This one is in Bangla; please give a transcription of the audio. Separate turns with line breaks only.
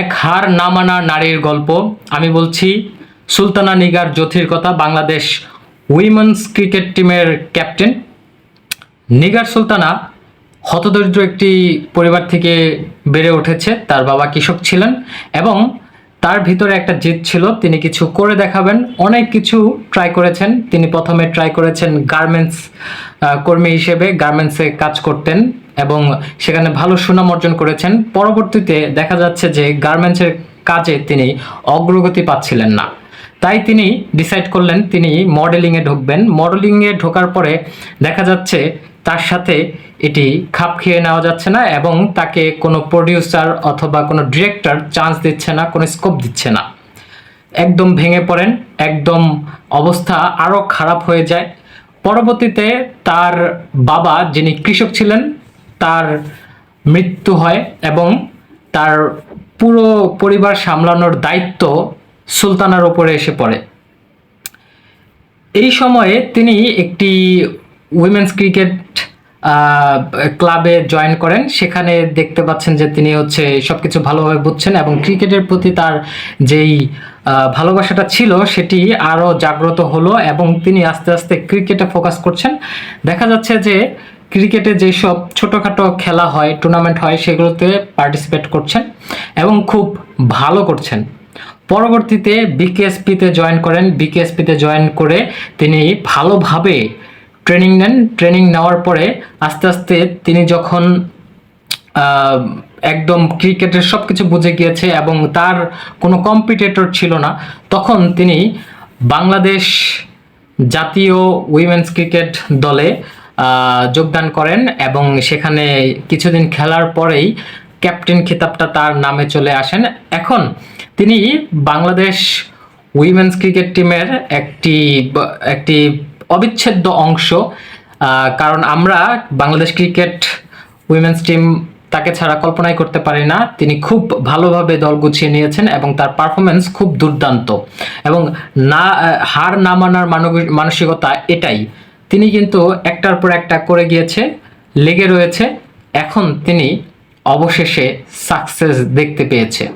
এক হার না মানা নারীর গল্প। আমি বলছি, সুলতানা নিগার জ্যোতির কথা, বাংলাদেশ উইমেন্স ক্রিকেট টিমের ক্যাপ্টেন। নিগার সুলতানা হতদরিদ্র একটি পরিবার থেকে বেড়ে উঠেছে। তার বাবা কৃষক ছিলেন এবং তার ভিতরে একটা জেদ ছিল। তিনি কিছু করে দেখাবেন, অনেক কিছু ট্রাই করেছেন। তিনি প্রথমে ট্রাই করেছেন গার্মেন্টস কর্মী হিসেবে গার্মেন্টসে কাজ করতেন। এবং সেখানে ভালো সুনাম অর্জন করেছেন। পরবর্তীতে দেখা যাচ্ছে যে গার্মেন্টসের কাজে তিনি অগ্রগতি পাচ্ছিলেন না। তাই তিনি ডিসাইড করলেন তিনি মডেলিংয়ে ঢুকবেন। মডেলিংয়ে ঢোকার পরে দেখা যাচ্ছে তার সাথে এটি খাপ খেয়ে নেওয়া যাচ্ছে না এবং তাকে কোনো প্রডিউসার অথবা কোনো ডিরেক্টর চান্স দিচ্ছে না, কোনো স্কোপ দিচ্ছে না। একদম ভেঙে পড়েন, একদম অবস্থা আরও খারাপ হয়ে যায়। পরবর্তীতে তার বাবা যিনি কৃষক ছিলেন তার মৃত্যু হয় এবং তার পুরো পরিবার সামলানোর দায়িত্ব সুলতানার ওপরে এসে পড়ে। এই সময়ে তিনি একটি উইমেন্স ক্রিকেট ক্লাবে জয়েন করেন। সেখানে দেখতে পাচ্ছেন যে তিনি হচ্ছে সবকিছু ভালোভাবে বুঝছেন এবং ক্রিকেটের প্রতি তার যেই ভালোবাসাটা ছিল সেটি আরও জাগ্রত হলো এবং তিনি আস্তে আস্তে ক্রিকেটে ফোকাস করছেন। দেখা যাচ্ছে যে ক্রিকেটে যেসব ছোটোখাটো খেলা হয় টুর্নামেন্ট হয়, সেগুলোতে পার্টিসিপেট করছেন এবং খুব ভালো করছেন। পরবর্তীতে বিকেএসপিতে জয়েন করেন। বিকেএসপিতে জয়েন করে তিনি ভালোভাবে ট্রেনিং নেন। ট্রেনিং নেওয়ার পরে আস্তে আস্তে তিনি যখন একদম ক্রিকেটের সব কিছু বুঝে গিয়েছে এবং তার কোনো কম্পিটিটর ছিল না, তখন তিনি বাংলাদেশ জাতীয় উইমেন্স ক্রিকেট দলে যোগদান করেন এবং সেখানে কিছুদিন খেলার পরেই ক্যাপ্টেন খেতাবটা তার নামে চলে আসেন। এখন তিনি বাংলাদেশ উইমেন্স ক্রিকেট টিমের একটি একটি অবিচ্ছেদ্য অংশ। কারণ আমরা বাংলাদেশ ক্রিকেট উইমেন্স টিম তাকে ছাড়া কল্পনাই করতে পারি না। তিনি খুব ভালোভাবে দল গুছিয়ে নিয়েছেন এবং তার পারফরমেন্স খুব দুর্দান্ত। এবং না, হার না মানার মানসিকতা এটাই। তিনি কিন্তু একটার পর একটা করে গিয়েছে, লেগে রয়েছে। এখন তিনি অবশেষে সাকসেস দেখতে পেয়েছে।